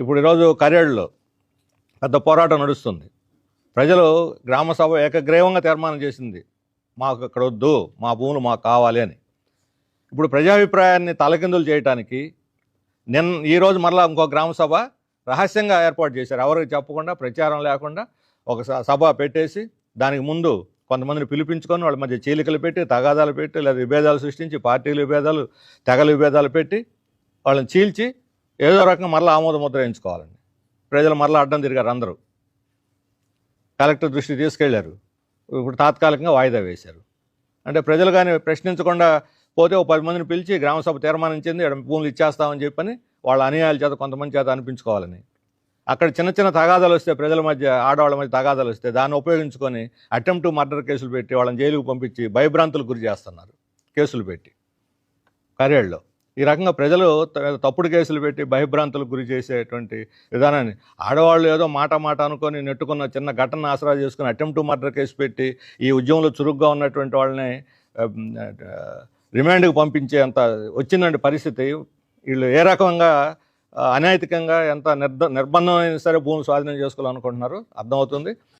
ఇప్పుడు ఈరోజు కరేడులో పెద్ద పోరాటం నడుస్తుంది. ప్రజలు గ్రామ సభ ఏకగ్రీవంగా తీర్మానం చేసింది. మాకు ఇక్కడ వద్దు మా భూములు మాకు కావాలి అని. ఇప్పుడు ప్రజాభిప్రాయాన్ని తలకిందులు చేయడానికి నిన్న ఈరోజు మరలా ఇంకో గ్రామ సభ రహస్యంగా ఏర్పాటు చేశారు. ఎవరికి చెప్పకుండా ప్రచారం లేకుండా ఒక స- సభ పెట్టేసి దానికి ముందు కొంతమందిని పిలిపించుకొని వాళ్ళ మధ్య చీలికలు పెట్టి తగాదాలు పెట్టి లేదా విభేదాలు సృష్టించి పార్టీలు విభేదాలు తెగల విభేదాలు పెట్టి వాళ్ళని చీల్చి ఏదో రకంగా మరలా ఆమోద ముద్ర వేయించుకోవాలండి. ప్రజలు మరలా అడ్డం తిరిగారు అందరూ. కలెక్టర్ దృష్టి తీసుకెళ్ళారు. ఇప్పుడు తాత్కాలికంగా వాయిదా వేశారు. అంటే ప్రజలు కానీ ప్రశ్నించకుండా పోతే ఓ పది మందిని పిలిచి గ్రామసభ తీర్మానించింది ఇక్కడ భూములు ఇచ్చేస్తామని చెప్పని వాళ్ళ అనుయాయుల చేత కొంతమంది చేత అనిపించుకోవాలని. అక్కడ చిన్న చిన్న తగాదాలు వస్తే ప్రజల మధ్య ఆడవాళ్ళ మధ్య తగాదాలు వస్తే దాన్ని ఉపయోగించుకొని అటెంప్ట్ మర్డర్ కేసులు పెట్టి వాళ్ళని జైలుకు పంపించి భయభ్రాంతులకు గురి చేస్తున్నారు. కేసులు పెట్టి. కరేళ్ళలో ఈ రకంగా ప్రజలు త- తప్పుడు కేసులు పెట్టి భయభ్రాంతులకు గురి చేసేటువంటి విధానాన్ని ఆడవాళ్ళు ఏదో మాట మాట అనుకొని నెట్టుకున్న చిన్న ఘటన ఆసరా చేసుకుని అటెంప్ట్ మర్డర్ కేసు పెట్టి ఈ ఉద్యమంలో చురుగ్గా ఉన్నటువంటి వాళ్ళని రిమాండ్కి పంపించే అంత వచ్చిందండి పరిస్థితి. వీళ్ళు ఏ రకంగా అనైతికంగా ఎంత నిర్ద నిర్బంధం అయినా సరే భూమిని స్వాధీనం చేసుకోవాలనుకుంటున్నారు అర్థమవుతుంది.